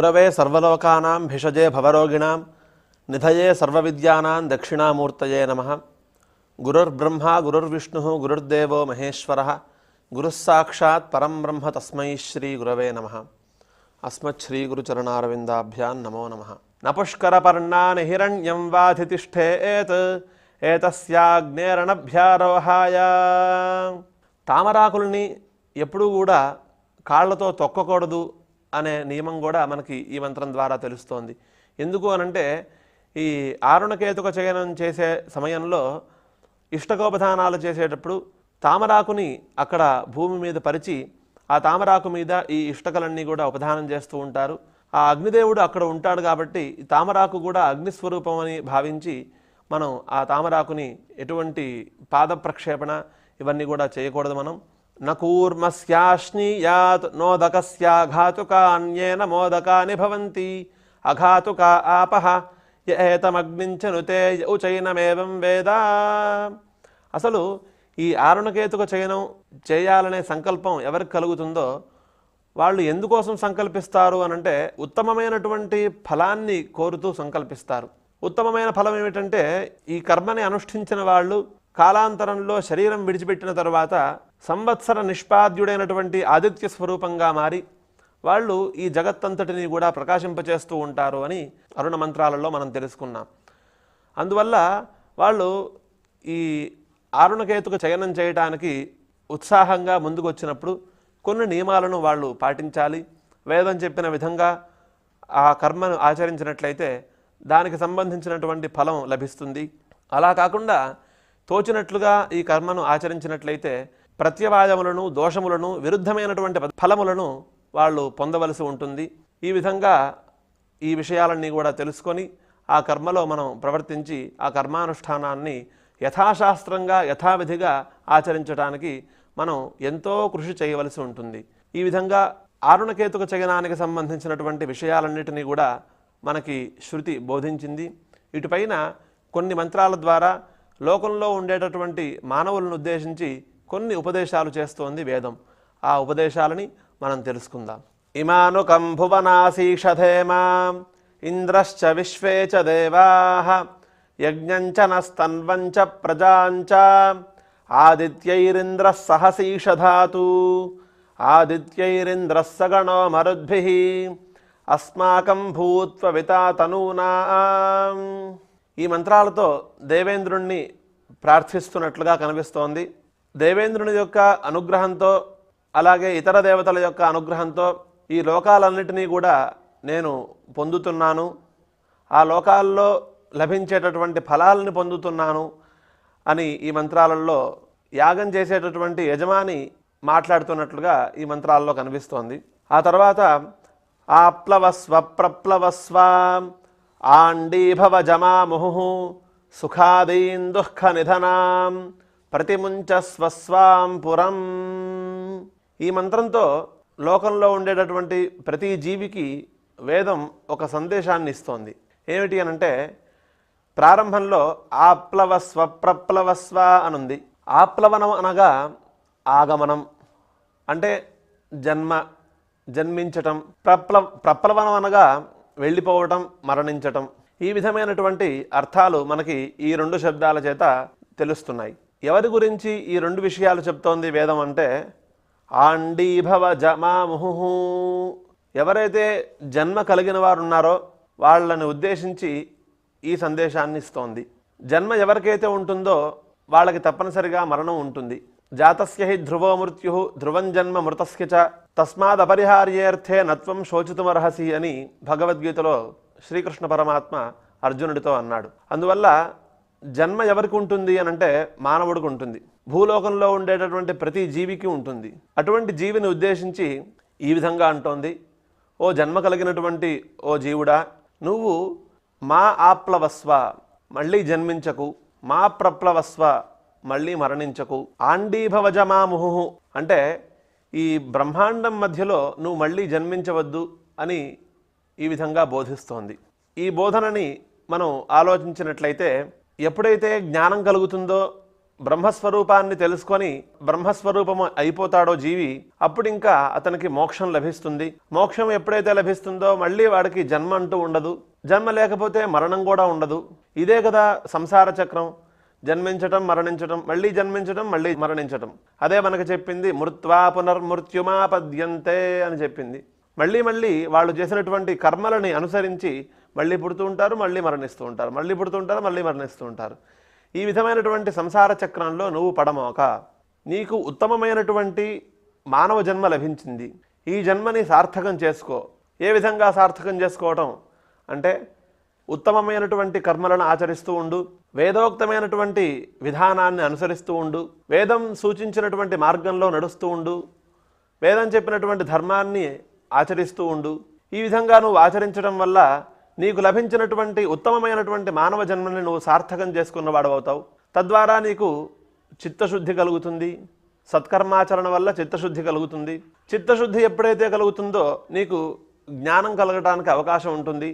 గురవే సర్వలోకానాం భిషజే భవరోగిణాం నిధయే సర్వవిద్యానాం దక్షిణామూర్తయే నమ. గురుర్బ్రహ్మ గురుర్విష్ణు గురుర్దేవో మహేశ్వర. గురుస్సాక్షాత్ పరం బ్రహ్మ తస్మై శ్రీ గురవే నమ. అస్మచ్శ్రీ గురుచరణారవిందాభ్యాం నమో నమ. నపుష్కరపర్ణాని హిరణ్యం వాధితిష్ఠేత్ ఏతస్యాగ్నేరణభ్యారోహాయ. తామరాకుల్ని ఎప్పుడూ కూడా కాళ్ళతో తొక్కకూడదు అనే నియమం కూడా మనకి ఈ మంత్రం ద్వారా తెలుస్తోంది. ఎందుకు అనంటే ఈ ఆరుణకేతుక చయనం చేసే సమయంలో ఇష్టకోపధానాలు చేసేటప్పుడు తామరాకుని అక్కడ భూమి మీద పరిచి ఆ తామరాకు మీద ఈ ఇష్టకలన్నీ కూడా ఉపధానం చేస్తూ ఉంటారు. ఆ అగ్నిదేవుడు అక్కడ ఉంటాడు కాబట్టి తామరాకు కూడా అగ్నిస్వరూపం అని భావించి మనం ఆ తామరాకుని ఎటువంటి పాద ప్రక్షేపణ ఇవన్నీ కూడా చేయకూడదు మనం. నకూర్మస్యాశ్నీయాత్ నోదకస్యాఘాతుకాన్యేన మోదకాని భవంతి। అఘాతుక ఆపహ ఏతమగ్నించనుతే చైనమేవం వేద। అసలు ఈ ఆరుణకేతుక చయనం చేయాలనే సంకల్పం ఎవరికి కలుగుతుందో వాళ్ళు ఎందుకోసం సంకల్పిస్తారు అనంటే ఉత్తమమైనటువంటి ఫలాన్ని కోరుతూ సంకల్పిస్తారు। ఉత్తమమైన ఫలం ఏమిటంటే ఈ కర్మని అనుష్ఠించిన వాళ్ళు కాలాంతరంలో శరీరం విడిచిపెట్టిన తర్వాత సంవత్సర నిష్పాద్యుడైనటువంటి ఆదిత్య స్వరూపంగా మారి వాళ్ళు ఈ జగత్తంతటిని కూడా ప్రకాశింపచేస్తూ ఉంటారు అని అరుణ మంత్రాలలో మనం తెలుసుకున్నాం. అందువల్ల వాళ్ళు ఈ అరుణకేతుకు చయనం చేయటానికి ఉత్సాహంగా ముందుకు వచ్చినప్పుడు కొన్ని నియమాలను వాళ్ళు పాటించాలి. వేదం చెప్పిన విధంగా ఆ కర్మను ఆచరించినట్లయితే దానికి సంబంధించినటువంటి ఫలం లభిస్తుంది. అలా కాకుండా తోచినట్లుగా ఈ కర్మను ఆచరించినట్లయితే ప్రత్యవాదములను దోషములను విరుద్ధమైనటువంటి ఫలములను వాళ్ళు పొందవలసి ఉంటుంది. ఈ విధంగా ఈ విషయాలన్నీ కూడా తెలుసుకొని ఆ కర్మలో మనం ప్రవర్తించి ఆ కర్మానుష్ఠానాన్ని యథాశాస్త్రంగా యథావిధిగా ఆచరించడానికి మనం ఎంతో కృషి చేయవలసి ఉంటుంది. ఈ విధంగా ఆరుణకేతుక చయనానికి సంబంధించినటువంటి విషయాలన్నిటినీ కూడా మనకి శృతి బోధించింది. ఇటుపైన కొన్ని మంత్రాల ద్వారా లోకంలో ఉండేటటువంటి మానవులను ఉద్దేశించి కొన్ని ఉపదేశాలు చేస్తోంది వేదం. ఆ ఉపదేశాలని మనం తెలుసుకుందాం. ఇమాను కంభువనాశీషధేమా ఇంద్రశ్చ విశ్వే చ దేవా యజ్ఞంచ నస్తన్వంచ ప్రజాంచ ఆదిత్యైరింద్ర సహసీషధాతు ఆదిత్యైరింద్ర సగణో మరుద్భి అస్మాకం భూత్వ వితాతనూనా ఈ మంత్రాలతో దేవేంద్రుణ్ణి ప్రార్థిస్తున్నట్లుగా కనిపిస్తోంది. దేవేంద్రుని యొక్క అనుగ్రహంతో అలాగే ఇతర దేవతల యొక్క అనుగ్రహంతో ఈ లోకాలన్నిటినీ కూడా నేను పొందుతున్నాను. ఆ లోకాల్లో లభించేటటువంటి ఫలాలను పొందుతున్నాను అని ఈ మంత్రాలలో యాగం చేసేటటువంటి యజమాని మాట్లాడుతున్నట్లుగా ఈ మంత్రాల్లో కనిపిస్తోంది. ఆ తర్వాత ఆప్లవస్వ ప్రప్లవస్వ ఆండీభవ జమాముహు సుఖాదీన్ దుఃఖ నిధనాం ప్రతిముంచ స్వస్వాం పురం. ఈ మంత్రంతో లోకంలో ఉండేటటువంటి ప్రతి జీవికి వేదం ఒక సందేశాన్ని ఇస్తోంది. ఏమిటి అనంటే ప్రారంభంలో ఆప్లవస్వ ప్రప్లవస్వ అనుంది. ఆప్లవనం అనగా ఆగమనం. అంటే జన్మ జన్మించటం. ప్రప్లవ ప్రప్లవనం అనగా వెళ్ళిపోవటం మరణించటం. ఈ విధమైనటువంటి అర్థాలు మనకి ఈ రెండు శబ్దాల చేత తెలుస్తున్నాయి. ఎవరి గురించి ఈ రెండు విషయాలు చెప్తోంది వేదం అంటే ఆండీభవ జమాముహు ఎవరైతే జన్మ కలిగిన వారు ఉన్నారో వాళ్ళని ఉద్దేశించి ఈ సందేశాన్ని ఇస్తోంది. జన్మ ఎవరికైతే ఉంటుందో వాళ్ళకి తప్పనిసరిగా మరణం ఉంటుంది. జాతస్య హి ధ్రువో మృత్యు ధ్రువం జన్మ మృతస్య చ. తస్మాద్ అపరిహార్యేర్థే నత్వం శోచితుమర్హసి అని భగవద్గీతలో శ్రీకృష్ణ పరమాత్మ అర్జునుడితో అన్నాడు. అందువల్ల జన్మ ఎవరికి ఉంటుంది అని అంటే మానవుడికి ఉంటుంది. భూలోకంలో ఉండేటటువంటి ప్రతి జీవికి ఉంటుంది. అటువంటి జీవిని ఉద్దేశించి ఈ విధంగా అంటోంది. ఓ జన్మ కలిగినటువంటి ఓ జీవుడా నువ్వు మా ఆప్లవస్వ మళ్ళీ జన్మించకు మా ప్రప్లవస్వ మళ్ళీ మరణించకు ఆండీభవజ మా ముహు అంటే ఈ బ్రహ్మాండం మధ్యలో నువ్వు మళ్ళీ జన్మించవద్దు అని ఈ విధంగా బోధిస్తోంది. ఈ బోధనని మనం ఆలోచించినట్లయితే ఎప్పుడైతే జ్ఞానం కలుగుతుందో బ్రహ్మస్వరూపాన్ని తెలుసుకొని బ్రహ్మస్వరూపము అయిపోతాడో జీవి అప్పుడు ఇంకా అతనికి మోక్షం లభిస్తుంది. మోక్షం ఎప్పుడైతే లభిస్తుందో మళ్ళీ వాడికి జన్మ అంటూ ఉండదు. జన్మ లేకపోతే మరణం కూడా ఉండదు. ఇదే కదా సంసార చక్రం. జన్మించటం మరణించటం మళ్ళీ జన్మించటం మళ్ళీ మరణించటం. అదే మనకు చెప్పింది మృత్వా పునర్మృత్యుమాపద్యంతే అని చెప్పింది. మళ్ళీ మళ్ళీ వాళ్ళు చేసినటువంటి కర్మలని అనుసరించి మళ్ళీ పుడుతూ ఉంటారు మళ్ళీ మరణిస్తూ ఉంటారు. మళ్ళీ పుడుతూ ఉంటారు మళ్ళీ మరణిస్తూ ఉంటారు. ఈ విధమైనటువంటి సంసార చక్రంలో నువ్వు పడమోక నీకు ఉత్తమమైనటువంటి మానవ జన్మ లభించింది. ఈ జన్మని సార్థకం చేసుకో. ఏ విధంగా సార్థకం చేసుకోవటం? అంటే ఉత్తమమైనటువంటి కర్మలను ఆచరిస్తూ ఉండు. వేదోక్తమైనటువంటి విధానాన్ని అనుసరిస్తూ ఉండు. వేదం సూచించినటువంటి మార్గంలో నడుస్తూ ఉండు. వేదం చెప్పినటువంటి ధర్మాన్ని ఆచరిస్తూ ఉండు. ఈ విధంగా నువ్వు ఆచరించడం వల్ల నీకు లభించినటువంటి ఉత్తమమైనటువంటి మానవ జన్మని నువ్వు సార్థకం చేసుకున్నవాడు అవుతావు తద్వారా నీకు చిత్తశుద్ధి కలుగుతుంది. సత్కర్మాచరణ వల్ల చిత్తశుద్ధి కలుగుతుంది. చిత్తశుద్ధి ఎప్పుడైతే కలుగుతుందో నీకు జ్ఞానం కలగడానికి అవకాశం ఉంటుంది.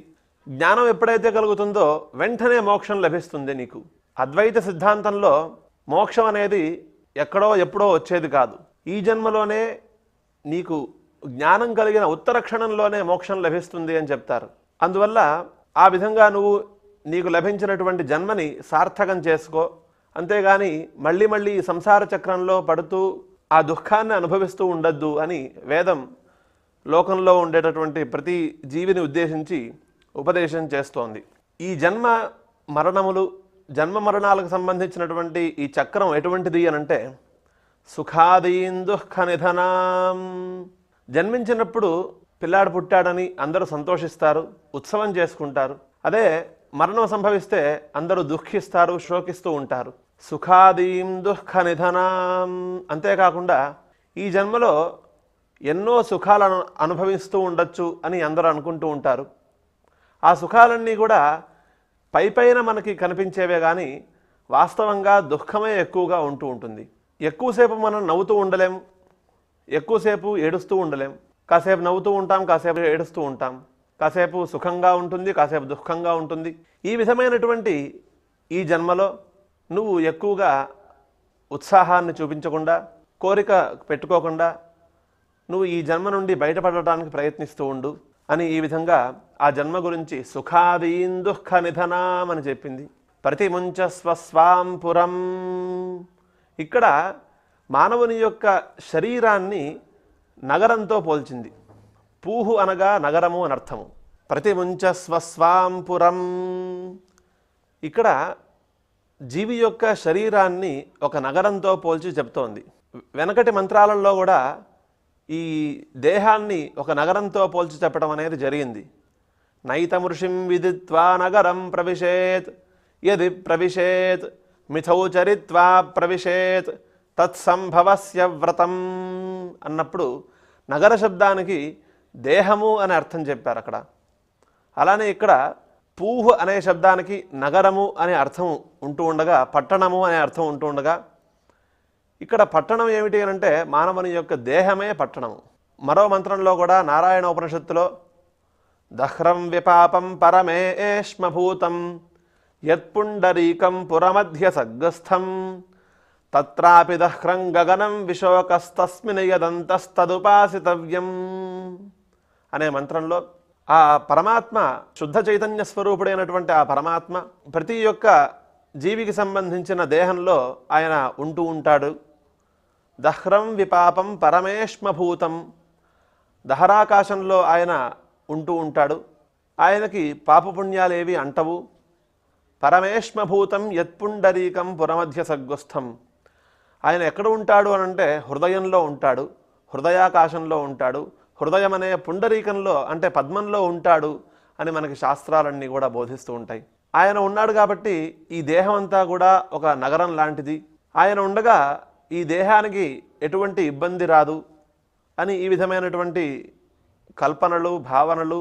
జ్ఞానం ఎప్పుడైతే కలుగుతుందో వెంటనే మోక్షం లభిస్తుంది నీకు. అద్వైత సిద్ధాంతంలో మోక్షం అనేది ఎక్కడో ఎప్పుడో వచ్చేది కాదు. ఈ జన్మలోనే నీకు జ్ఞానం కలిగిన ఉత్తర క్షణంలోనే మోక్షం లభిస్తుంది అని చెప్తారు. అందువల్ల ఆ విధంగా నువ్వు నీకు లభించినటువంటి జన్మని సార్థకం చేసుకో. అంతేగాని మళ్ళీ మళ్ళీ సంసార చక్రంలో పడుతూ ఆ దుఃఖాన్ని అనుభవిస్తూ ఉండద్దు అని వేదం లోకంలో ఉండేటటువంటి ప్రతి జీవిని ఉద్దేశించి ఉపదేశం చేస్తోంది. ఈ జన్మ మరణములు జన్మ మరణాలకు సంబంధించినటువంటి ఈ చక్రం ఎటువంటిది అని అంటే సుఖాదీన్ దుఃఖ నిధనాం. జన్మించినప్పుడు పిల్లాడు పుట్టాడని అందరూ సంతోషిస్తారు ఉత్సవం చేసుకుంటారు. అదే మరణం సంభవిస్తే అందరూ దుఃఖిస్తారు శోకిస్తూ ఉంటారు. సుఖాదీం దుఃఖ నిధనాం అంతేకాకుండా ఈ జన్మలో ఎన్నో సుఖాలను అనుభవిస్తూ ఉండొచ్చు అని అందరూ అనుకుంటూ ఉంటారు. ఆ సుఖాలన్నీ కూడా పైపైన మనకి కనిపించేవే కానీ వాస్తవంగా దుఃఖమే ఎక్కువగా ఉంటూ ఉంటుంది. ఎక్కువసేపు మనం నవ్వుతూ ఉండలేం ఎక్కువసేపు ఏడుస్తూ ఉండలేం. కాసేపు నవ్వుతూ ఉంటాం కాసేపు ఏడుస్తూ ఉంటాం. కాసేపు సుఖంగా ఉంటుంది కాసేపు దుఃఖంగా ఉంటుంది. ఈ విధమైనటువంటి ఈ జన్మలో నువ్వు ఎక్కువగా ఉత్సాహాన్ని చూపించకుండా కోరిక పెట్టుకోకుండా నువ్వు ఈ జన్మ నుండి బయటపడటానికి ప్రయత్నిస్తూ ఉండు అని ఈ విధంగా ఆ జన్మ గురించి సుఖాదీన్ దుఃఖ నిధనాం అని చెప్పింది. ప్రతిముంచ స్వస్వాం పురం. ఇక్కడ మానవుని యొక్క శరీరాన్ని నగరంతో పోల్చింది. పూహు అనగా నగరము అని అర్థము. ప్రతిముంచ స్వస్వాంపురం. ఇక్కడ జీవి యొక్క శరీరాన్ని ఒక నగరంతో పోల్చి చెప్తోంది. వెనకటి మంత్రాలలో కూడా ఈ దేహాన్ని ఒక నగరంతో పోల్చి చెప్పడం అనేది జరిగింది. నైతమృషిం విదిత్వా నగరం ప్రవిశేత్ యది ప్రవిశేత్ మిథౌ చరిత్వా ప్రవిశేత్ తత్సంభవస్య వ్రతం. అన్నప్పుడు నగర శబ్దానికి దేహము అనే అర్థం చెప్పారు అక్కడ. అలానే ఇక్కడ పూహు అనే శబ్దానికి నగరము అనే అర్థం ఉంటూ ఉండగా పట్టణము అనే అర్థం ఉంటూ ఉండగా ఇక్కడ పట్టణం ఏమిటి అని అంటే మానవుని యొక్క దేహమే పట్టణము మరో మంత్రంలో కూడా నారాయణ ఉపనిషత్తులో దహ్రం విపాపం పరమేష్మభూతం యత్పుండరీకం పురమధ్య సగ్గస్థం తత్రాపి దహ్రం గగనం విశోకస్తస్మిన్ యదంతస్తదుపాసితవ్యం అనే మంత్రంలో ఆ పరమాత్మ శుద్ధ చైతన్య స్వరూపుడైనటువంటి ఆ పరమాత్మ ప్రతి ఒక్క జీవికి సంబంధించిన దేహంలో ఆయన ఉంటూ ఉంటాడు. దహ్రం విపాపం పరమేష్మభూతం. దహరాకాశంలో ఆయన ఉంటూ ఉంటాడు. ఆయనకి పాపపుణ్యాలేవి అంటవు. పరమేష్మభూతం యత్పుండరీకం పురమధ్య సగ్గుస్థం. ఆయన ఎక్కడ ఉంటాడు అని అంటే హృదయంలో ఉంటాడు హృదయాకాశంలో ఉంటాడు హృదయం అనే పుండరీకంలో అంటే పద్మంలో ఉంటాడు అని మనకి శాస్త్రాలన్నీ కూడా బోధిస్తూ ఉంటాయి. ఆయన ఉన్నాడు కాబట్టి ఈ దేహం అంతా కూడా ఒక నగరం లాంటిది. ఆయన ఉండగా ఈ దేహానికి ఎటువంటి ఇబ్బంది రాదు అని ఈ విధమైనటువంటి కల్పనలు భావనలు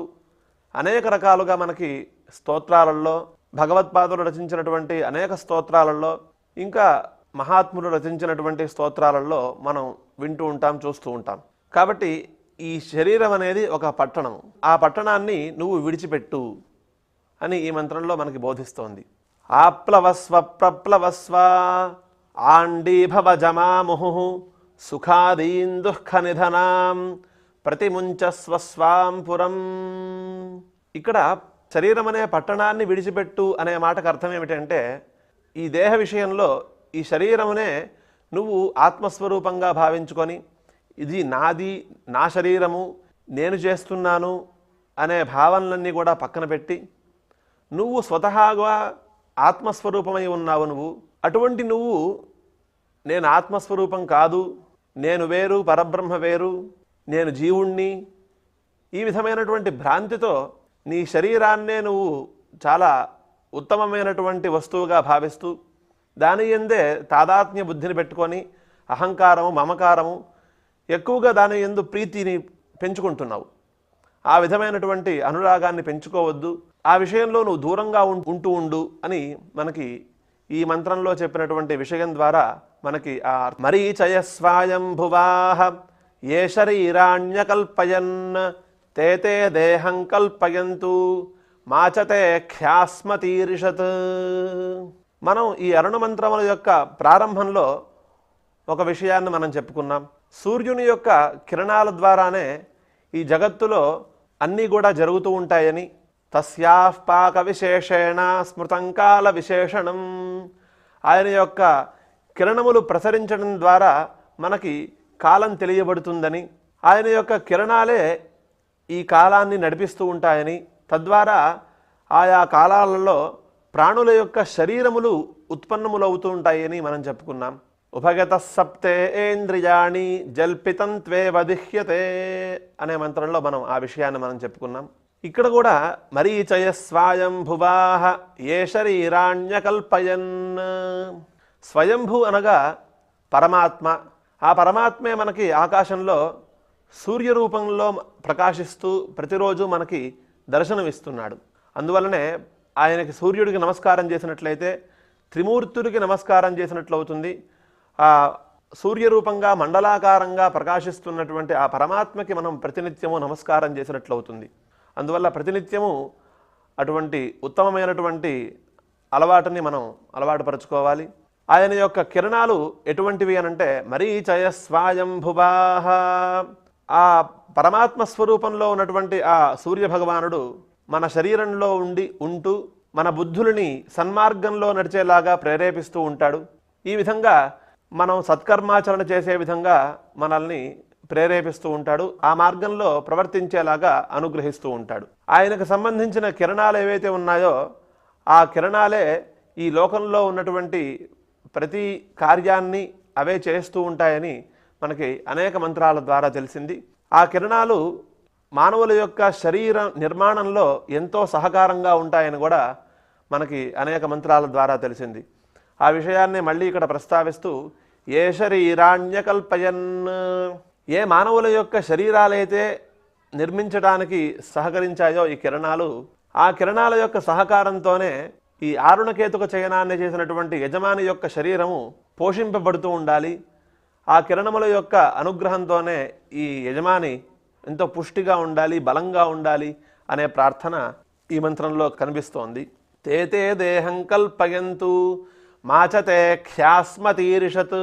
అనేక రకాలుగా మనకి స్తోత్రాలలో భగవత్పాదులు రచించినటువంటి అనేక స్తోత్రాలలో ఇంకా మహాత్ములు రచించినటువంటి స్తోత్రాలలో మనం వింటూ ఉంటాం చూస్తూ ఉంటాం. కాబట్టి ఈ శరీరం అనేది ఒక పట్టణం. ఆ పట్టణాన్ని నువ్వు విడిచిపెట్టు అని ఈ మంత్రంలో మనకి బోధిస్తోంది. ఆప్లవస్వ ప్రప్లవస్వ ఆండీభవ జమాముహు సుఖాదీన్ దుఃఖ నిధనాం ప్రతిముంచ పురం ఇక్కడ శరీరం అనే పట్టణాన్ని విడిచిపెట్టు అనే మాటకు అర్థం ఏమిటంటే ఈ దేహ విషయంలో ఈ శరీరమునే నువ్వు ఆత్మస్వరూపంగా భావించుకొని ఇది నాది నా శరీరము నేను చేస్తున్నాను అనే భావనలన్నీ కూడా పక్కన పెట్టి నువ్వు స్వతహాగా ఆత్మస్వరూపమై ఉన్నావు నువ్వు. అటువంటి నువ్వు నేను ఆత్మస్వరూపం కాదు నేను వేరు పరబ్రహ్మ వేరు నేను జీవుణ్ణి. ఈ విధమైనటువంటి భ్రాంతితో నీ శరీరాన్నే నువ్వు చాలా ఉత్తమమైనటువంటి వస్తువుగా భావిస్తూ దాని ఎందే తాదాత్మ్య బుద్ధిని పెట్టుకొని అహంకారము మమకారము ఎక్కువగా దాని ఎందు ప్రీతిని పెంచుకుంటున్నావు. ఆ విధమైనటువంటి అనురాగాన్ని పెంచుకోవద్దు. ఆ విషయంలో నువ్వు దూరంగా ఉం- ఉంటూ ఉండు అని మనకి ఈ మంత్రంలో చెప్పినటువంటి విషయం ద్వారా మనకి ఆ మరీచయస్వాయంభువాహ ఏ శరీరాణ్యకల్పయన్ తే తే దేహం కల్పయంతు మాచతే ఖ్యాస్మతీరిషత్. మనం ఈ అరుణమంత్రముల యొక్క ప్రారంభంలో ఒక విషయాన్ని మనం చెప్పుకున్నాం. సూర్యుని యొక్క కిరణాల ద్వారానే ఈ జగత్తులో అన్నీ కూడా జరుగుతూ ఉంటాయని. తస్యాః పాక విశేషేణ స్మృతంకాల విశేషణం. ఆయన యొక్క కిరణములు ప్రసరించడం ద్వారా మనకి కాలం తెలియబడుతుందని. ఆయన యొక్క కిరణాలే ఈ కాలాన్ని నడిపిస్తూ ఉంటాయని. తద్వారా ఆయా కాలాలలో ప్రాణుల యొక్క శరీరములు ఉత్పన్నములవుతూ ఉంటాయని మనం చెప్పుకున్నాం. ఉపగత సప్తేంద్రియాణి జల్పితం త్వే వదిహ్యతే అనే మంత్రంలో మనం ఆ విషయాన్ని మనం చెప్పుకున్నాం. ఇక్కడ కూడా మరీచయ స్వాయంభువాహ ఏ శరీరాణ్యకల్పయన్. స్వయంభు అనగా పరమాత్మ. ఆ పరమాత్మే మనకి ఆకాశంలో సూర్యరూపంలో ప్రకాశిస్తూ ప్రతిరోజు మనకి దర్శనమిస్తున్నాడు. అందువలనే ఆయనకి సూర్యుడికి నమస్కారం చేసినట్లయితే త్రిమూర్తుడికి నమస్కారం చేసినట్లు అవుతుంది ఆ సూర్యరూపంగా మండలాకారంగా ప్రకాశిస్తున్నటువంటి ఆ పరమాత్మకి మనం ప్రతినిత్యము నమస్కారం చేసినట్లు అవుతుంది అందువల్ల ప్రతినిత్యము అటువంటి ఉత్తమమైనటువంటి అలవాటుని మనం అలవాటు పరుచుకోవాలి ఆయన యొక్క కిరణాలు ఎటువంటివి అనంటే మరీ చయస్వాయంభువాహ. ఆ పరమాత్మ స్వరూపంలో ఉన్నటువంటి ఆ సూర్య భగవానుడు మన శరీరంలో ఉండి ఉంటూ మన బుద్ధులని సన్మార్గంలో నడిచేలాగా ప్రేరేపిస్తూ ఉంటాడు. ఈ విధంగా మనం సత్కర్మాచరణ చేసే విధంగా మనల్ని ప్రేరేపిస్తూ ఉంటాడు. ఆ మార్గంలో ప్రవర్తించేలాగా అనుగ్రహిస్తూ ఉంటాడు. ఆయనకు సంబంధించిన కిరణాలు ఏవైతే ఉన్నాయో ఆ కిరణాలే ఈ లోకంలో ఉన్నటువంటి ప్రతి కార్యాన్ని అవే చేస్తూ ఉంటాయని మనకి అనేక మంత్రాల ద్వారా తెలిసింది. ఆ కిరణాలు మానవుల యొక్క శరీర నిర్మాణంలో ఎంతో సహకారంగా ఉంటాయని కూడా మనకి అనేక మంత్రాల ద్వారా తెలిసింది. ఆ విషయాన్ని మళ్ళీ ఇక్కడ ప్రస్తావిస్తూ ఏ శరీరాణ్యకల్పయన్ ఏ మానవుల యొక్క శరీరాలైతే నిర్మించడానికి సహకరించాయో ఈ కిరణాలు ఆ కిరణాల యొక్క సహకారంతోనే ఈ ఆరుణకేతుక చయనాన్ని చేసినటువంటి యజమాని యొక్క శరీరము పోషింపబడుతూ ఉండాలి. ఆ కిరణముల యొక్క అనుగ్రహంతోనే ఈ యజమాని ఎంతో పుష్టిగా ఉండాలి బలంగా ఉండాలి అనే ప్రార్థన ఈ మంత్రంలో కనిపిస్తోంది. తేతే దేహం కల్పయంతు మాచతే ఖ్యాస్మతీరిషత్.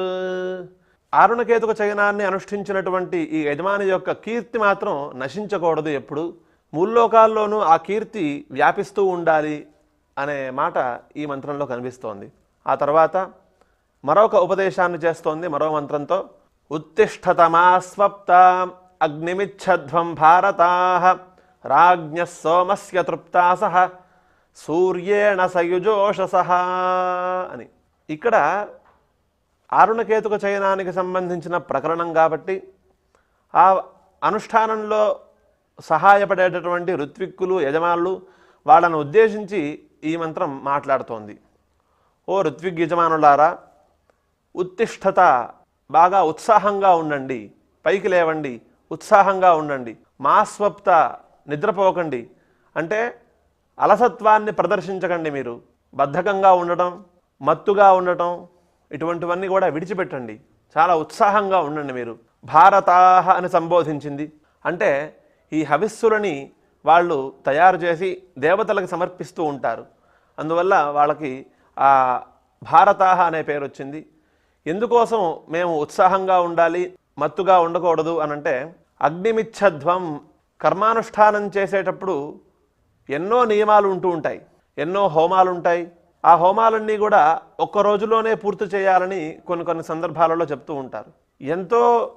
ఆరుణకేతుక చయనాన్ని అనుష్ఠించినటువంటి ఈ యజమాని యొక్క కీర్తి మాత్రం నశించకూడదు ఎప్పుడు. ముల్లోకాల్లోనూ ఆ కీర్తి వ్యాపిస్తూ ఉండాలి అనే మాట ఈ మంత్రంలో కనిపిస్తోంది. ఆ తర్వాత మరొక ఉపదేశాన్ని చేస్తోంది మరో మంత్రంతో ఉత్తిష్టతమా స్వప్త భారతా. రాజ్ఞ సోమస్య తృప్తాస సూర్యేణ సయుజోషస అని. ఇక్కడ ఆరుణకేతుక చయనానికి సంబంధించిన ప్రకరణం కాబట్టి ఆ అనుష్ఠానంలో సహాయపడేటటువంటి ఋత్విక్కులు యజమానులు వాళ్ళను ఉద్దేశించి ఈ మంత్రం మాట్లాడుతోంది. ఓ ఋత్విక్ యజమానులారా ఉత్తిష్టత బాగా ఉత్సాహంగా ఉండండి పైకి లేవండి ఉత్సాహంగా ఉండండి. మాస్వప్త నిద్రపోకండి. అంటే అలసత్వాన్ని ప్రదర్శించకండి మీరు. బద్ధకంగా ఉండటం మత్తుగా ఉండటం ఇటువంటివన్నీ కూడా విడిచిపెట్టండి. చాలా ఉత్సాహంగా ఉండండి మీరు. భారతాహ అని సంబోధించింది. అంటే ఈ హవిస్సులని వాళ్ళు తయారు చేసి దేవతలకు సమర్పిస్తూ ఉంటారు. అందువల్ల వాళ్ళకి ఆ భారతాహ అనే పేరు వచ్చింది. ఎందుకోసం మేము ఉత్సాహంగా ఉండాలి మత్తుగా ఉండకూడదు అనంటే అగ్నిమిచ్ఛధ్వం కర్మానుష్ఠానం చేసేటప్పుడు ఎన్నో నియమాలు ఉంటూ ఉంటాయి. ఎన్నో హోమాలు ఉంటాయి. ఆ హోమాలన్నీ కూడా ఒక్క రోజులోనే పూర్తి చేయాలని కొన్ని కొన్ని సందర్భాలలో చెప్తూ ఉంటారు. ఎంతో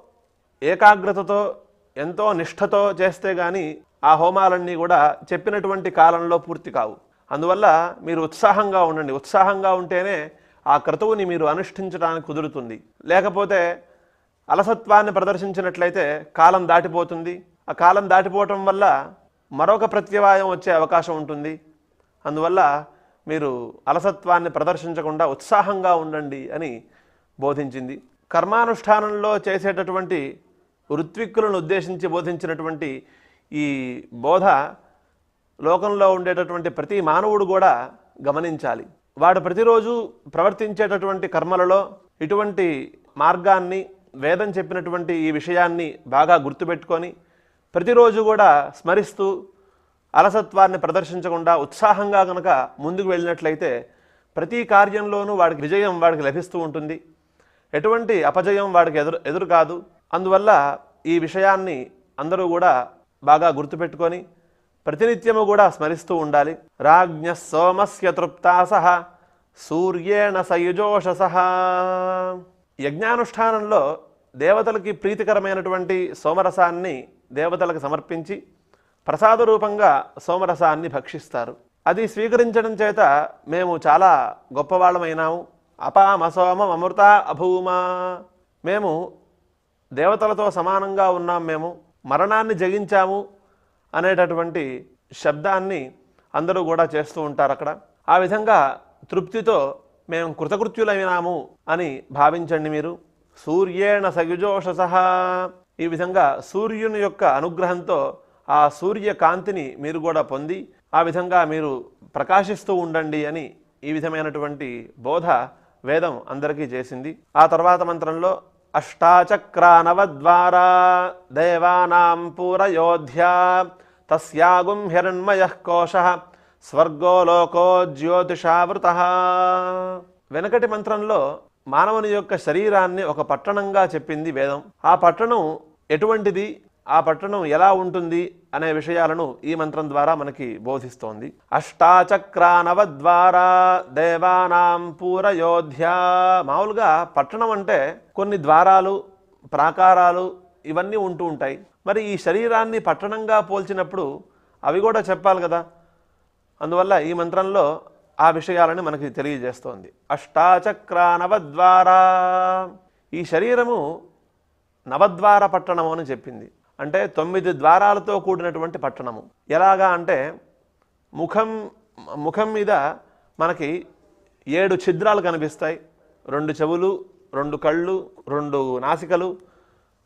ఏకాగ్రతతో ఎంతో నిష్ఠతో చేస్తే కానీ ఆ హోమాలన్నీ కూడా చెప్పినటువంటి కాలంలో పూర్తి కావు. అందువల్ల మీరు ఉత్సాహంగా ఉండండి. ఉత్సాహంగా ఉంటేనే ఆ క్రతువుని మీరు అనుష్ఠించడానికి కుదురుతుంది. లేకపోతే అలసత్వాన్ని ప్రదర్శించినట్లయితే కాలం దాటిపోతుంది. ఆ కాలం దాటిపోవటం వల్ల మరొక ప్రత్యవాయం వచ్చే అవకాశం ఉంటుంది. అందువల్ల మీరు అలసత్వాన్ని ప్రదర్శించకుండా ఉత్సాహంగా ఉండండి అని బోధించింది. కర్మానుష్ఠానంలో చేసేటటువంటి ఋత్విక్కులను ఉద్దేశించి బోధించినటువంటి ఈ బోధ లోకంలో ఉండేటటువంటి ప్రతి మానవుడు కూడా గమనించాలి. వాడు ప్రతిరోజు ప్రవర్తించేటటువంటి కర్మలలో ఇటువంటి మార్గాన్ని వేదం చెప్పినటువంటి ఈ విషయాన్ని బాగా గుర్తుపెట్టుకొని ప్రతిరోజు కూడా స్మరిస్తూ అలసత్వాన్ని ప్రదర్శించకుండా ఉత్సాహంగా కనుక ముందుకు వెళ్ళినట్లయితే ప్రతి కార్యంలోనూ వాడికి విజయం వాడికి లభిస్తూ ఉంటుంది. ఎటువంటి అపజయం వాడికి ఎదురు ఎదురు కాదు. అందువల్ల ఈ విషయాన్ని అందరూ కూడా బాగా గుర్తుపెట్టుకొని ప్రతినిత్యము కూడా స్మరిస్తూ ఉండాలి. రాజ్ఞ సోమస్య తృప్తాసహ సూర్యేణ సయుజోషస యజ్ఞానుష్ఠానంలో దేవతలకి ప్రీతికరమైనటువంటి సోమరసాన్ని దేవతలకు సమర్పించి ప్రసాద రూపంగా సోమరసాన్ని భక్షిస్తారు. అది స్వీకరించడం చేత మేము చాలా గొప్పవాళ్ళమైనాము. అపామ సోమం అమృత అభూమా. మేము దేవతలతో సమానంగా ఉన్నాం మేము. మరణాన్ని జగించాము అనేటటువంటి శబ్దాన్ని అందరూ కూడా చేస్తూ ఉంటారు అక్కడ. ఆ విధంగా తృప్తితో మేము కృతకృత్యులైనాము అని భావించండి మీరు. సూర్యేణ సయుజోషస ఈ విధంగా సూర్యుని యొక్క అనుగ్రహంతో ఆ సూర్య కాంతిని మీరు కూడా పొంది ఆ విధంగా మీరు ప్రకాశిస్తూ ఉండండి అని ఈ విధమైనటువంటి బోధ వేదం అందరికీ చేసింది. ఆ తర్వాత మంత్రంలో అష్టాచక్రానవద్వారా దేవానాం పూరయోధ్యా తస్యాగుం హిరణ్మయ కోశ స్వర్గో లోకో జ్యోతిషావృత. వెనకటి మంత్రంలో మానవుని యొక్క శరీరాన్ని ఒక పట్టణంగా చెప్పింది వేదం. ఆ పట్టణం ఎటువంటిది? ఆ పట్టణం ఎలా ఉంటుంది? అనే విషయాలను ఈ మంత్రం ద్వారా మనకి బోధిస్తోంది. అష్టాచక్రానవద్వారా దేవానాం పూరయోధ్య. మామూలుగా పట్టణం అంటే కొన్ని ద్వారాలు ప్రాకారాలు ఇవన్నీ ఉంటూ ఉంటాయి. మరి ఈ శరీరాన్ని పట్టణంగా పోల్చినప్పుడు అవి కూడా చెప్పాలి కదా? అందువల్ల ఈ మంత్రంలో ఆ విషయాలను మనకి తెలియజేస్తోంది. అష్టాచక్రానవద్వారా. ఈ శరీరము నవద్వార పట్టణము అని చెప్పింది. అంటే తొమ్మిది ద్వారాలతో కూడినటువంటి పట్టణము. ఎలాగా అంటే ముఖం ముఖం మీద మనకి ఏడు ఛిద్రాలు కనిపిస్తాయి. రెండు చెవులు రెండు కళ్ళు రెండు నాసికలు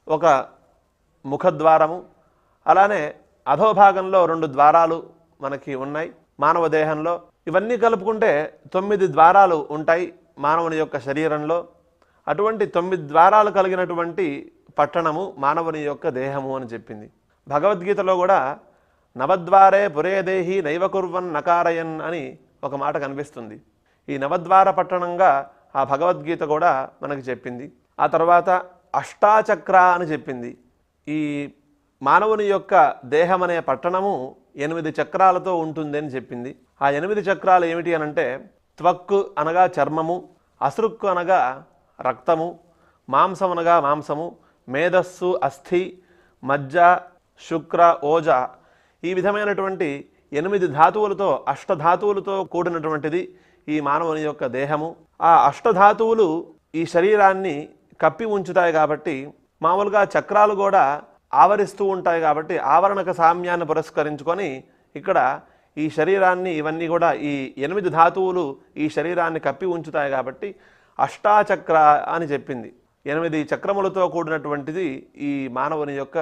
ఒక ముఖద్వారము. అలానే అధోభాగంలో రెండు ద్వారాలు మనకి ఉన్నాయి. మానవ దేహంలో ఇవన్నీ కలుపుకుంటే తొమ్మిది ద్వారాలు ఉంటాయి మానవుని యొక్క శరీరంలో. అటువంటి తొమ్మిది ద్వారాలు కలిగినటువంటి పట్టణము మానవుని యొక్క దేహము అని చెప్పింది. భగవద్గీతలో కూడా నవద్వారే పురేదేహి నైవకుర్వన్ నకారయన్ అని ఒక మాట కనిపిస్తుంది. ఈ నవద్వార పట్టణంగా ఆ భగవద్గీత కూడా మనకి చెప్పింది. ఆ తర్వాత అష్టాచక్ర అని చెప్పింది. ఈ మానవుని యొక్క దేహం అనే పట్టణము ఎనిమిది చక్రాలతో ఉంటుంది అని చెప్పింది. ఆ ఎనిమిది చక్రాలు ఏమిటి అనంటే త్వక్కు అనగా చర్మము అసృక్కు అనగా రక్తము మాంసం అనగా మాంసము మేధస్సు అస్థి మజ్జ శుక్ర ఓజ. ఈ విధమైనటువంటి ఎనిమిది ధాతువులతో అష్టధాతువులతో కూడినటువంటిది ఈ మానవుని యొక్క దేహము. ఆ అష్టధాతువులు ఈ శరీరాన్ని కప్పి ఉంచుతాయి కాబట్టి మామూలుగా చక్రాలు కూడా ఆవరిస్తూ ఉంటాయి కాబట్టి ఆవరణక సామ్యాన్ని పురస్కరించుకొని ఇక్కడ ఈ శరీరాన్ని ఇవన్నీ కూడా ఈ ఎనిమిది ధాతువులు ఈ శరీరాన్ని కప్పి ఉంచుతాయి కాబట్టి అష్టాచక్ర అని చెప్పింది. ఎనిమిది చక్రములతో కూడినటువంటిది ఈ మానవుని యొక్క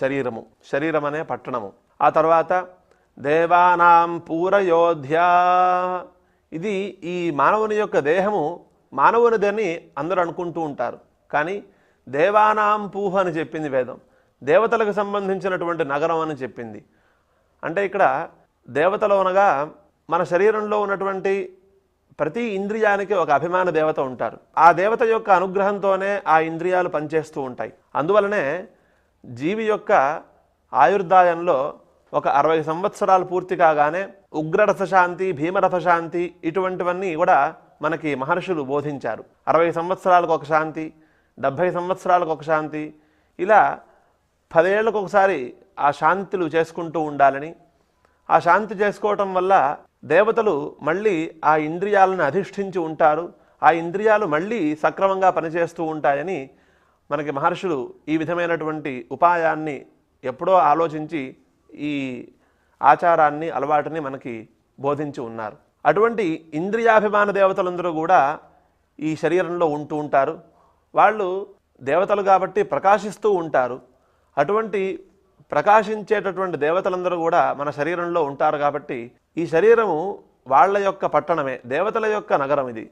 శరీరము శరీరం అనే పట్టణము. ఆ తర్వాత దేవానాం పూరయోధ్యా. ఇది ఈ మానవుని యొక్క దేహము మానవునిదని అందరూ అనుకుంటూ ఉంటారు. కానీ దేవానాం పూహ అని చెప్పింది వేదం. దేవతలకు సంబంధించినటువంటి నగరం అని చెప్పింది. అంటే ఇక్కడ దేవతలు అనగా మన శరీరంలో ఉన్నటువంటి ప్రతి ఇంద్రియానికి ఒక అభిమాన దేవత ఉంటారు. ఆ దేవత యొక్క అనుగ్రహంతోనే ఆ ఇంద్రియాలు పనిచేస్తూ ఉంటాయి. అందువలనే జీవి యొక్క ఆయుర్దాయంలో ఒక అరవై సంవత్సరాలు పూర్తి కాగానే ఉగ్రరథ శాంతి భీమరథ శాంతి ఇటువంటివన్నీ కూడా మనకి మహర్షులు బోధించారు. అరవై సంవత్సరాలకు ఒక శాంతి డెబ్భై సంవత్సరాలకు ఒక శాంతి ఇలా పదేళ్ళకు ఒకసారి ఆ శాంతులు చేసుకుంటూ ఉండాలని ఆ శాంతి చేసుకోవటం వల్ల దేవతలు మళ్ళీ ఆ ఇంద్రియాలను అధిష్ఠించి ఉంటారు ఆ ఇంద్రియాలు మళ్ళీ సక్రమంగా పనిచేస్తూ ఉంటాయని మనకి మహర్షులు ఈ విధమైనటువంటి ఉపాయాన్ని ఎప్పుడో ఆలోచించి ఈ ఆచారాన్ని అలవాటుని మనకి బోధించి ఉన్నారు. అటువంటి ఇంద్రియాభిమాన దేవతలందరూ కూడా ఈ శరీరంలో ఉంటూ ఉంటారు. వాళ్ళు దేవతలు కాబట్టి ప్రకాశిస్తూ ఉంటారు. అటువంటి ప్రకాశించేటటువంటి దేవతలందరూ కూడా మన శరీరంలో ఉంటారు కాబట్టి ఈ శరీరము వాళ్ళ యొక్క పట్టణమే దేవతల యొక్క నగరం ఇది.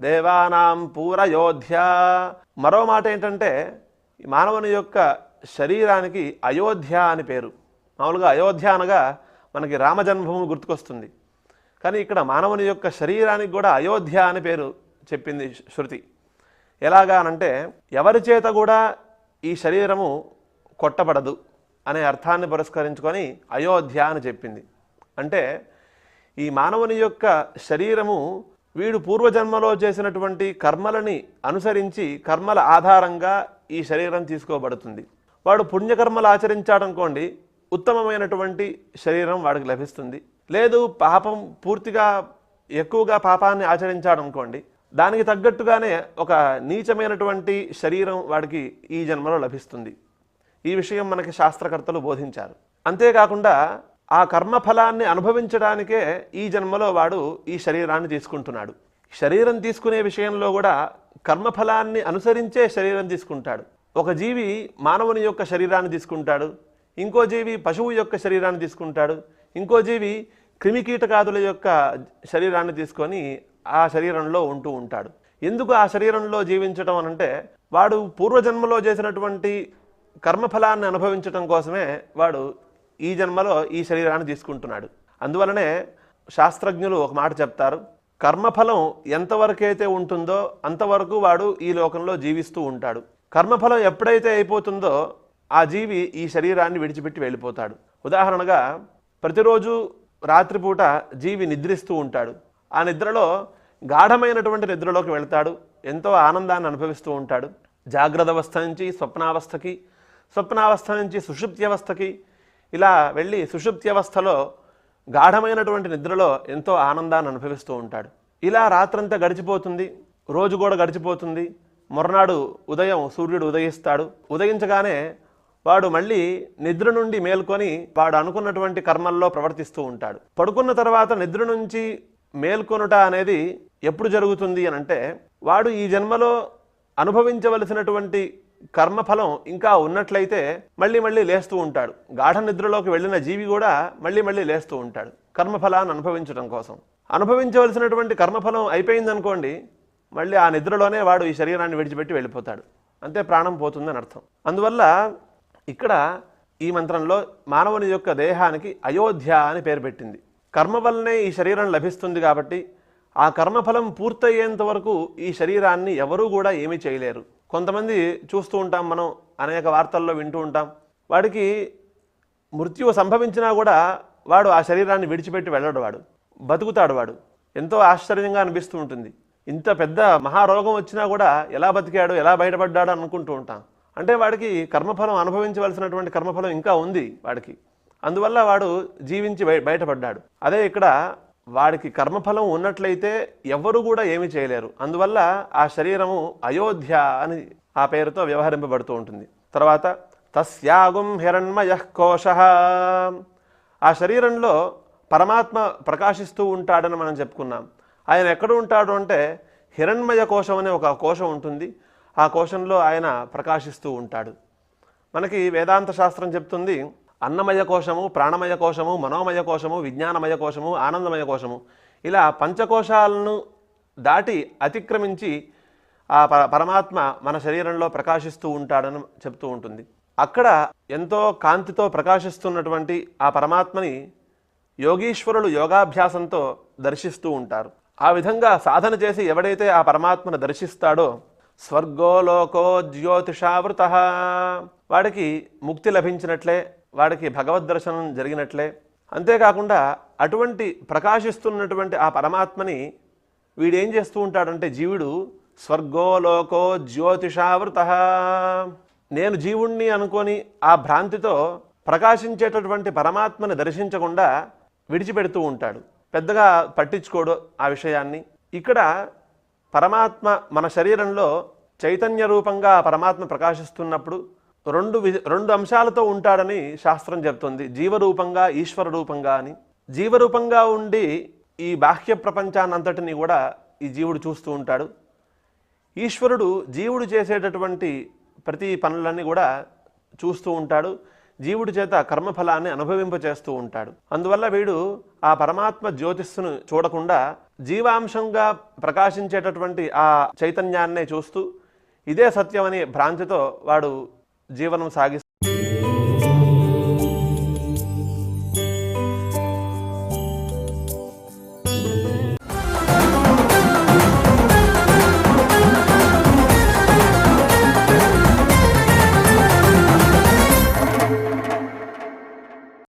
దేవానాం పూరయోధ్య. మరో మాట ఏంటంటే మానవుని యొక్క శరీరానికి అయోధ్య అని పేరు. మామూలుగా అయోధ్య అనగా మనకి రామజన్మభూమి గుర్తుకొస్తుంది. కానీ ఇక్కడ మానవుని యొక్క శరీరానికి కూడా అయోధ్య అని పేరు చెప్పింది శృతి. ఎలాగా అనంటే ఎవరి చేత కూడా ఈ శరీరము కొట్టబడదు అనే అర్థాన్ని పురస్కరించుకొని అయోధ్య అని చెప్పింది. అంటే ఈ మానవుని యొక్క శరీరము వీడు పూర్వజన్మలో చేసినటువంటి కర్మలని అనుసరించి కర్మల ఆధారంగా ఈ శరీరం తీసుకోబడుతుంది. వాడు పుణ్యకర్మలు ఆచరించాడనుకోండి ఉత్తమమైనటువంటి శరీరం వాడికి లభిస్తుంది. లేదు పాపం పూర్తిగా ఎక్కువగా పాపాన్ని ఆచరించాడనుకోండి దానికి తగ్గట్టుగానే ఒక నీచమైనటువంటి శరీరం వాడికి ఈ జన్మలో లభిస్తుంది. ఈ విషయం మనకి శాస్త్రకర్తలు బోధించారు. అంతేకాకుండా ఆ కర్మఫలాన్ని అనుభవించడానికే ఈ జన్మలో వాడు ఈ శరీరాన్ని తీసుకుంటున్నాడు. శరీరం తీసుకునే విషయంలో కూడా కర్మఫలాన్ని అనుసరించే శరీరం తీసుకుంటాడు. ఒక జీవి మానవుని యొక్క శరీరాన్ని తీసుకుంటాడు. ఇంకో జీవి పశువు యొక్క శరీరాన్ని తీసుకుంటాడు. ఇంకో జీవి క్రిమికీటకాదుల యొక్క శరీరాన్ని తీసుకొని ఆ శరీరంలో ఉంటూ ఉంటాడు. ఎందుకు ఆ శరీరంలో జీవించటం అనంటే వాడు పూర్వజన్మలో చేసినటువంటి కర్మఫలాన్ని అనుభవించటం కోసమే వాడు ఈ జన్మలో ఈ శరీరాన్ని తీసుకుంటున్నాడు. అందువలనే శాస్త్రజ్ఞులు ఒక మాట చెప్తారు కర్మఫలం ఎంతవరకైతే ఉంటుందో అంతవరకు వాడు ఈ లోకంలో జీవిస్తూ ఉంటాడు. కర్మఫలం ఎప్పుడైతే అయిపోతుందో ఆ జీవి ఈ శరీరాన్ని విడిచిపెట్టి వెళ్ళిపోతాడు. ఉదాహరణగా ప్రతిరోజు రాత్రిపూట జీవి నిద్రిస్తూ ఉంటాడు. ఆ నిద్రలో గాఢమైనటువంటి నిద్రలోకి వెళ్తాడు ఎంతో ఆనందాన్ని అనుభవిస్తూ ఉంటాడు. జాగ్రత్త అవస్థ నుంచి స్వప్నావస్థకి స్వప్నావస్థ నుంచి సుషుప్తి అవస్థకి ఇలా వెళ్ళి సుషుప్తి అవస్థలో గాఢమైనటువంటి నిద్రలో ఎంతో ఆనందాన్ని అనుభవిస్తూ ఉంటాడు. ఇలా రాత్రంతా గడిచిపోతుంది రోజు కూడా గడిచిపోతుంది. మరునాడు ఉదయం సూర్యుడు ఉదయిస్తాడు. ఉదయించగానే వాడు మళ్ళీ నిద్ర నుండి మేల్కొని వాడు అనుకున్నటువంటి కర్మల్లో ప్రవర్తిస్తూ ఉంటాడు. పడుకున్న తర్వాత నిద్ర నుంచి మేల్కొనుట అనేది ఎప్పుడు జరుగుతుంది అని అంటే వాడు ఈ జన్మలో అనుభవించవలసినటువంటి కర్మఫలం ఇంకా ఉన్నట్లయితే మళ్ళీ మళ్ళీ లేస్తూ ఉంటాడు. గాఢ నిద్రలోకి వెళ్ళిన జీవి కూడా మళ్ళీ మళ్ళీ లేస్తూ ఉంటాడు కర్మఫలాన్ని అనుభవించడం కోసం. అనుభవించవలసినటువంటి కర్మఫలం అయిపోయిందనుకోండి మళ్ళీ ఆ నిద్రలోనే వాడు ఈ శరీరాన్ని విడిచిపెట్టి వెళ్ళిపోతాడు. అంతే ప్రాణం పోతుందని అర్థం. అందువల్ల ఇక్కడ ఈ మంత్రంలో మానవుని యొక్క దేహానికి అయోధ్య అని పేరు పెట్టింది. కర్మ వల్లనే ఈ శరీరం లభిస్తుంది కాబట్టి ఆ కర్మఫలం పూర్తయ్యేంత వరకు ఈ శరీరాన్ని ఎవరూ కూడా ఏమీ చేయలేరు. కొంతమంది చూస్తూ ఉంటాం మనం అనేక వార్తల్లో వింటూ ఉంటాం. వాడికి మృత్యువు సంభవించినా కూడా వాడు ఆ శరీరాన్ని విడిచిపెట్టి వెళ్ళడు వాడు బతుకుతాడు వాడు. ఎంతో ఆశ్చర్యంగా అనిపిస్తూ ఉంటుంది. ఇంత పెద్ద మహారోగం వచ్చినా కూడా ఎలా బతికాడు ఎలా బయటపడ్డాడు అనుకుంటూ ఉంటాం. అంటే వాడికి కర్మఫలం అనుభవించవలసినటువంటి కర్మఫలం ఇంకా ఉంది వాడికి. అందువల్ల వాడు జీవించి బయటపడ్డాడు. అదే ఇక్కడ వాడికి కర్మఫలం ఉన్నట్లయితే ఎవ్వరూ కూడా ఏమి చేయలేరు. అందువల్ల ఆ శరీరము అయోధ్య అని ఆ పేరుతో వ్యవహరింపబడుతూ ఉంటుంది. తర్వాత తస్యాగుం హిరణ్మయ కోశ. ఆ శరీరంలో పరమాత్మ ప్రకాశిస్తూ ఉంటాడని మనం చెప్పుకున్నాం. ఆయన ఎక్కడ ఉంటాడు అంటే హిరణ్మయ కోశం అనే ఒక కోశం ఉంటుంది. ఆ కోశంలో ఆయన ప్రకాశిస్తూ ఉంటాడు. మనకి వేదాంత శాస్త్రం చెప్తుంది అన్నమయ కోశము ప్రాణమయ కోశము మనోమయ కోశము విజ్ఞానమయ కోశము ఆనందమయ కోశము. ఇలా పంచకోశాలను దాటి అతిక్రమించి ఆ పరమాత్మ మన శరీరంలో ప్రకాశిస్తూ ఉంటాడని చెప్తూ ఉంటుంది. అక్కడ ఎంతో కాంతితో ప్రకాశిస్తున్నటువంటి ఆ పరమాత్మని యోగీశ్వరులు యోగాభ్యాసంతో దర్శిస్తూ ఉంటారు. ఆ విధంగా సాధన చేసి ఎవడైతే ఆ పరమాత్మను దర్శిస్తాడో స్వర్గోలోకో జ్యోతిషావృత వాడికి ముక్తి లభించినట్లే వాడికి భగవద్ దర్శనం జరిగినట్లే. అంతేకాకుండా అటువంటి ప్రకాశిస్తున్నటువంటి ఆ పరమాత్మని వీడేం చేస్తూ ఉంటాడంటే జీవుడు స్వర్గోలోకో జ్యోతిషావృత. నేను జీవుణ్ణి అనుకొని ఆ భ్రాంతితో ప్రకాశించేటటువంటి పరమాత్మని దర్శించకుండా విడిచిపెడుతూ ఉంటాడు. పెద్దగా పట్టించుకోడు ఆ విషయాన్ని. ఇక్కడ పరమాత్మ మన శరీరంలో చైతన్య రూపంగా పరమాత్మ ప్రకాశిస్తున్నప్పుడు రెండు వి రెండు అంశాలతో ఉంటాడని శాస్త్రం చెప్తుంది. జీవరూపంగా ఈశ్వర రూపంగా అని. జీవరూపంగా ఉండి ఈ బాహ్య ప్రపంచాన్నంతటిని కూడా ఈ జీవుడు చూస్తూ ఉంటాడు. ఈశ్వరుడు జీవుడు చేసేటటువంటి ప్రతి పనులన్నీ కూడా చూస్తూ ఉంటాడు. జీవుడి చేత కర్మఫలాన్ని అనుభవింపచేస్తూ ఉంటాడు. అందువల్ల వీడు ఆ పరమాత్మ జ్యోతిస్సును చూడకుండా జీవాంశంగా ప్రకాశించేటటువంటి ఆ చైతన్యాన్నే చూస్తూ ఇదే సత్యమనే భ్రాంతితో వాడు జీవనం సాగి